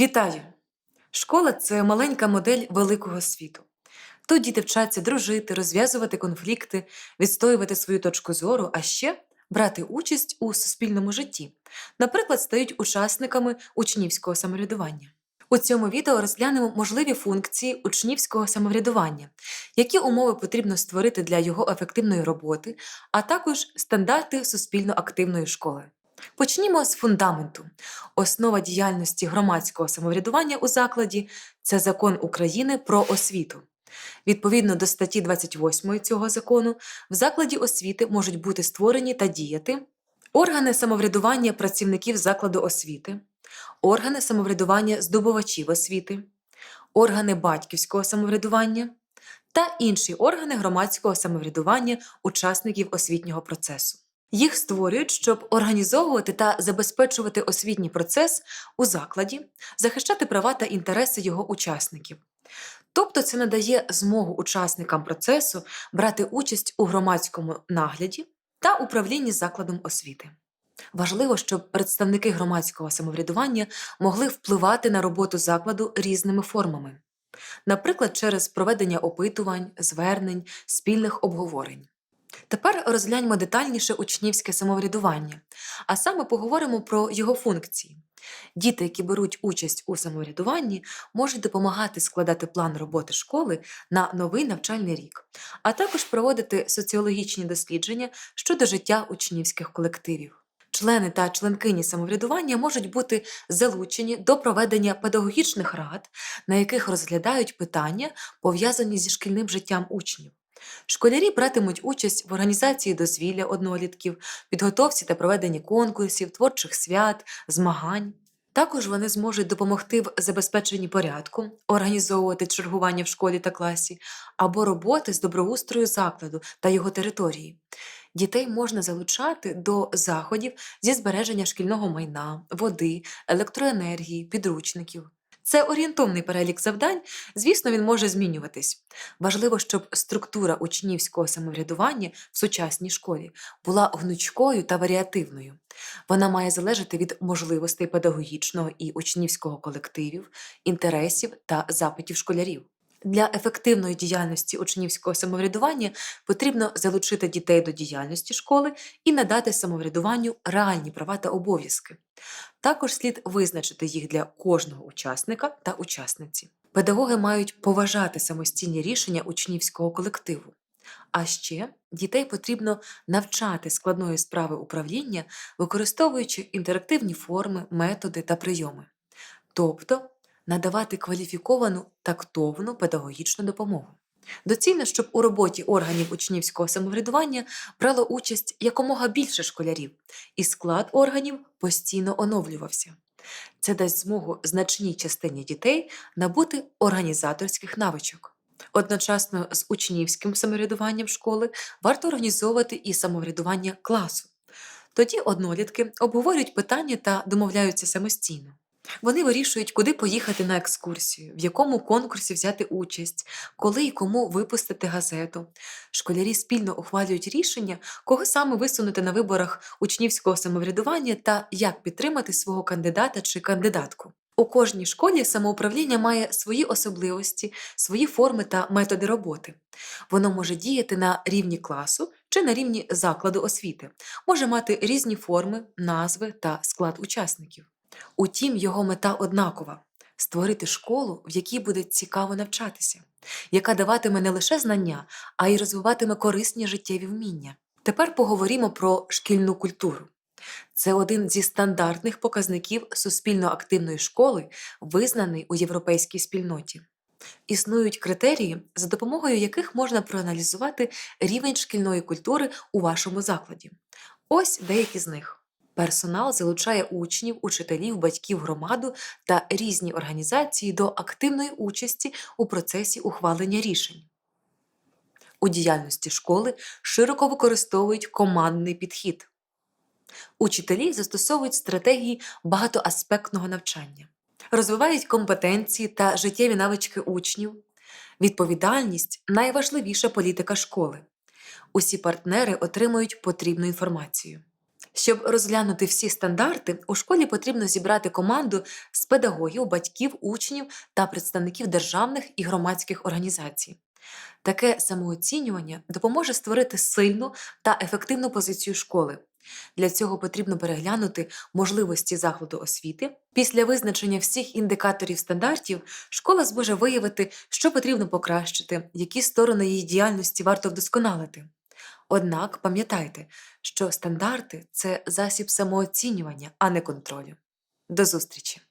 Вітаю! Школа це маленька модель великого світу. Тут діти вчаться дружити, розв'язувати конфлікти, відстоювати свою точку зору, а ще брати участь у суспільному житті. Наприклад, стають учасниками учнівського самоврядування. У цьому відео розглянемо можливі функції учнівського самоврядування, які умови потрібно створити для його ефективної роботи, а також стандарти суспільно активної школи. Почнімо з фундаменту. Основа діяльності громадського самоврядування у закладі це закон України про освіту. Відповідно до статті 28 цього закону, в закладі освіти можуть бути створені та діяти органи самоврядування працівників закладу освіти, органи самоврядування здобувачів освіти, органи батьківського самоврядування та інші органи громадського самоврядування учасників освітнього процесу. Їх створюють, щоб організовувати та забезпечувати освітній процес у закладі, захищати права та інтереси його учасників. Тобто це надає змогу учасникам процесу брати участь у громадському нагляді та управлінні закладом освіти. Важливо, щоб представники громадського самоврядування могли впливати на роботу закладу різними формами, наприклад, через проведення опитувань, звернень, спільних обговорень. Тепер розгляньмо детальніше учнівське самоврядування, а саме поговоримо про його функції. Діти, які беруть участь у самоврядуванні, можуть допомагати складати план роботи школи на новий навчальний рік, а також проводити соціологічні дослідження щодо життя учнівських колективів. Члени та членкині самоврядування можуть бути залучені до проведення педагогічних рад, на яких розглядають питання, пов'язані зі шкільним життям учнів. Школярі братимуть участь в організації дозвілля однолітків, підготовці та проведенні конкурсів, творчих свят, змагань. Також вони зможуть допомогти в забезпеченні порядку, організовувати чергування в школі та класі або роботи з доброустрою закладу та його території. Дітей можна залучати до заходів зі збереження шкільного майна, води, електроенергії, підручників. Це орієнтовний перелік завдань, звісно, він може змінюватись. Важливо, щоб структура учнівського самоврядування в сучасній школі була гнучкою та варіативною. Вона має залежати від можливостей педагогічного і учнівського колективів, інтересів та запитів школярів. Для ефективної діяльності учнівського самоврядування потрібно залучити дітей до діяльності школи і надати самоврядуванню реальні права та обов'язки. Також слід визначити їх для кожного учасника та учасниці. Педагоги мають поважати самостійні рішення учнівського колективу. А ще дітей потрібно навчати складної справи управління, використовуючи інтерактивні форми, методи та прийоми. Тобто надавати кваліфіковану тактовну педагогічну допомогу. Доцільно, щоб у роботі органів учнівського самоврядування брало участь якомога більше школярів, і склад органів постійно оновлювався. Це дасть змогу значній частині дітей набути організаторських навичок. Одночасно з учнівським самоврядуванням школи варто організовувати і самоврядування класу. Тоді однолітки обговорюють питання та домовляються самостійно. Вони вирішують, куди поїхати на екскурсію, в якому конкурсі взяти участь, коли і кому випустити газету. Школярі спільно ухвалюють рішення, кого саме висунути на виборах учнівського самоврядування та як підтримати свого кандидата чи кандидатку. У кожній школі самоуправління має свої особливості, свої форми та методи роботи. Воно може діяти на рівні класу чи на рівні закладу освіти, може мати різні форми, назви та склад учасників. Утім, його мета однакова створити школу, в якій буде цікаво навчатися, яка даватиме не лише знання, а й розвиватиме корисні життєві вміння. Тепер поговоримо про шкільну культуру. Це один зі стандартних показників суспільно активної школи, визнаний у європейській спільноті. Існують критерії, за допомогою яких можна проаналізувати рівень шкільної культури у вашому закладі. Ось деякі з них. Персонал залучає учнів, учителів, батьків громаду та різні організації до активної участі у процесі ухвалення рішень. У діяльності школи широко використовують командний підхід. Учителі застосовують стратегії багатоаспектного навчання, розвивають компетенції та життєві навички учнів. Відповідальність найважливіша політика школи. Усі партнери отримують потрібну інформацію. Щоб розглянути всі стандарти, у школі потрібно зібрати команду з педагогів, батьків, учнів та представників державних і громадських організацій. Таке самооцінювання допоможе створити сильну та ефективну позицію школи. Для цього потрібно переглянути можливості закладу освіти. Після визначення всіх індикаторів стандартів школа зможе виявити, що потрібно покращити, які сторони її діяльності варто вдосконалити. Однак пам'ятайте, що стандарти це засіб самооцінювання, а не контролю. До зустрічі!